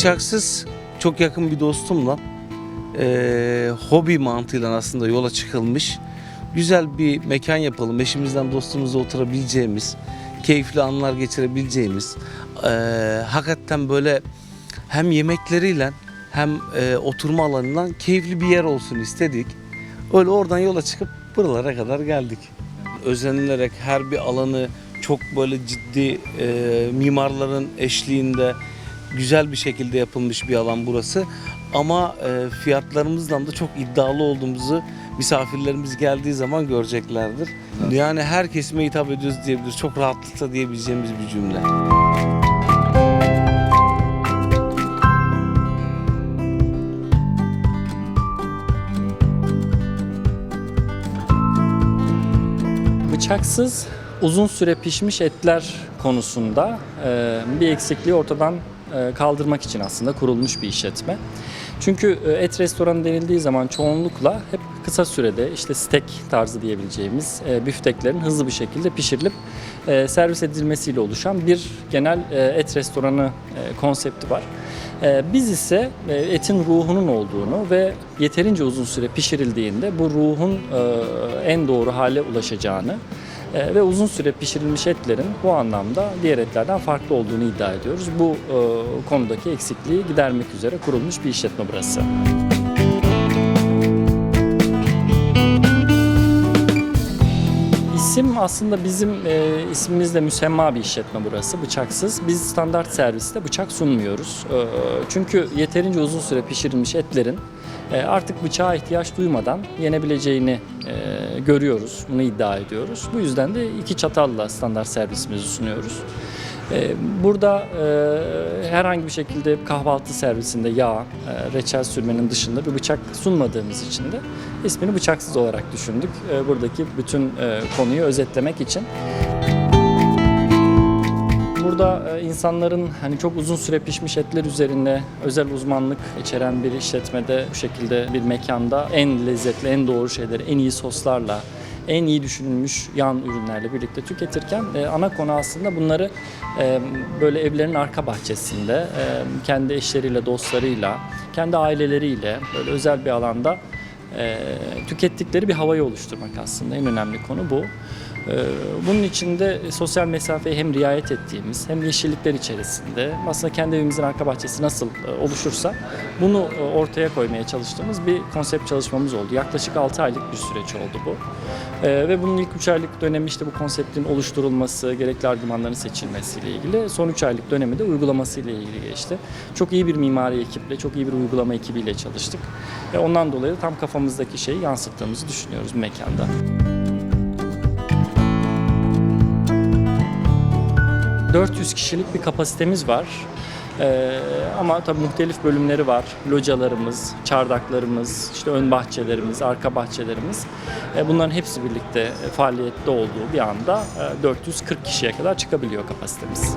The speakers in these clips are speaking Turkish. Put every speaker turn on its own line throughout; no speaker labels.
Bıçaksız çok yakın bir dostumla eee, hobi mantığıyla aslında yola çıkılmış. Güzel bir mekan yapalım. Eşimizden dostumuzla oturabileceğimiz, keyifli anlar geçirebileceğimiz, eee, hakikaten böyle hem yemekleriyle hem eee, oturma alanından keyifli bir yer olsun istedik. Öyle oradan yola çıkıp buralara kadar geldik. Özenilerek her bir alanı çok böyle ciddi eee, mimarların eşliğinde güzel bir şekilde yapılmış bir alan burası. Ama e, fiyatlarımızdan da çok iddialı olduğumuzu misafirlerimiz geldiği zaman göreceklerdir. Yani her kesime hitap ediyoruz diyebiliriz. Çok rahatlıkla diyebileceğimiz bir cümle.
Bıçaksız uzun süre pişmiş etler konusunda e, bir eksikliği ortadan kaldırmak için aslında kurulmuş bir işletme. Çünkü e, et restoranı denildiği zaman çoğunlukla hep kısa sürede işte steak tarzı diyebileceğimiz e, büfteklerin hızlı bir şekilde pişirilip e, servis edilmesiyle oluşan bir genel e, et restoranı e, konsepti var. E, Biz ise e, etin ruhunun olduğunu ve yeterince uzun süre pişirildiğinde bu ruhun e, en doğru hale ulaşacağını e, ve uzun süre pişirilmiş etlerin bu anlamda diğer etlerden farklı olduğunu iddia ediyoruz. Bu e, konudaki eksikliği gidermek üzere kurulmuş bir işletme burası. İsim aslında bizim e, ismimizle müsemma bir işletme burası, bıçaksız. Biz standart serviste bıçak sunmuyoruz. E, çünkü yeterince uzun süre pişirilmiş etlerin artık bıçağa ihtiyaç duymadan yenebileceğini e, görüyoruz, bunu iddia ediyoruz. Bu yüzden de iki çatalla standart servisimizi sunuyoruz. E, Burada e, herhangi bir şekilde kahvaltı servisinde yağ, e, reçel sürmenin dışında bir bıçak sunmadığımız için de ismini bıçaksız olarak düşündük. E, Buradaki bütün e, konuyu özetlemek için. Burada e, insanların hani çok uzun süre pişmiş etler üzerinde özel uzmanlık içeren bir işletmede bu şekilde bir mekanda en lezzetli, en doğru şeyleri en iyi soslarla en iyi düşünülmüş yan ürünlerle birlikte tüketirken e, ana konu aslında bunları e, böyle evlerin arka bahçesinde e, kendi eşleriyle, dostlarıyla, kendi aileleriyle böyle özel bir alanda e, tükettikleri bir havayı oluşturmak aslında en önemli konu bu. E, bunun içinde sosyal mesafeye hem riayet ettiğimiz hem yeşillikler içerisinde aslında kendi evimizin arka bahçesi nasıl e, oluşursa bunu e, ortaya koymaya çalıştığımız bir konsept çalışmamız oldu. Yaklaşık 6 aylık bir süreç oldu bu. E, ve bunun ilk 3 aylık dönemi işte bu konseptin oluşturulması, gerekli argümanların seçilmesiyle ilgili. Son 3 aylık dönemi de uygulamasıyla ilgili geçti. Çok iyi bir mimari ekiple, çok iyi bir uygulama ekibiyle çalıştık. Ondan dolayı tam kafamızdaki şeyi yansıttığımızı düşünüyoruz mekanda. ...400 kişilik bir kapasitemiz var. Ee, ama tabii muhtelif bölümleri var. Localarımız, çardaklarımız, işte ön bahçelerimiz, arka bahçelerimiz. Ee, bunların hepsi birlikte e, faaliyette olduğu bir anda e, 440 kişiye kadar çıkabiliyor kapasitemiz.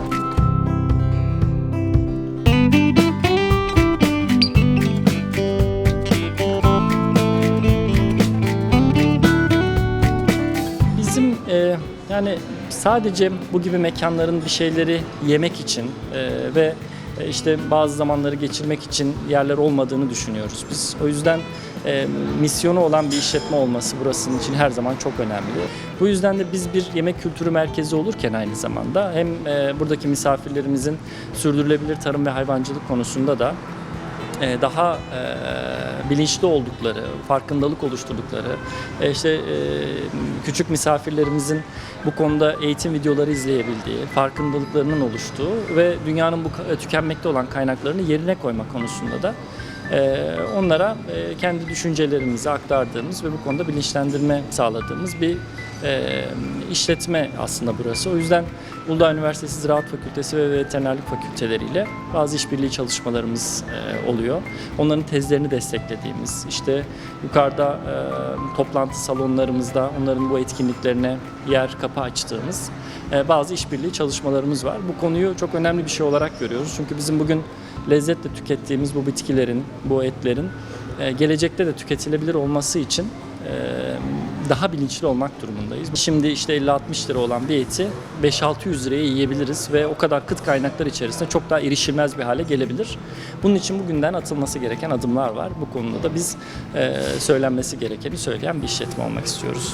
Bizim e, yani sadece bu gibi mekanların bir şeyleri yemek için e, ve e, işte bazı zamanları geçirmek için yerler olmadığını düşünüyoruz biz. O yüzden e, misyonu olan bir işletme olması burasının için her zaman çok önemli. Bu yüzden de biz bir yemek kültürü merkezi olurken aynı zamanda hem e, buradaki misafirlerimizin sürdürülebilir tarım ve hayvancılık konusunda da daha e, bilinçli oldukları, farkındalık oluşturdukları, e, işte e, küçük misafirlerimizin bu konuda eğitim videoları izleyebildiği, farkındalıklarının oluştuğu ve dünyanın bu tükenmekte olan kaynaklarını yerine koyma konusunda da e, onlara e, kendi düşüncelerimizi aktardığımız ve bu konuda bilinçlendirme sağladığımız bir e, işletme aslında burası. O yüzden Uludağ Üniversitesi Ziraat Fakültesi ve Veterinerlik Fakülteleriyle bazı işbirliği çalışmalarımız e, oluyor. Onların tezlerini desteklediğimiz, işte yukarıda e, toplantı salonlarımızda onların bu etkinliklerine yer kapı açtığımız e, bazı işbirliği çalışmalarımız var. Bu konuyu çok önemli bir şey olarak görüyoruz. Çünkü bizim bugün lezzetle tükettiğimiz bu bitkilerin, bu etlerin gelecekte de tüketilebilir olması için daha bilinçli olmak durumundayız. Şimdi işte 50-60 lira olan bir eti 5-600 liraya yiyebiliriz ve o kadar kıt kaynaklar içerisinde çok daha erişilmez bir hale gelebilir. Bunun için bugünden atılması gereken adımlar var. Bu konuda da biz söylenmesi gerekeni söyleyen bir işletme olmak istiyoruz.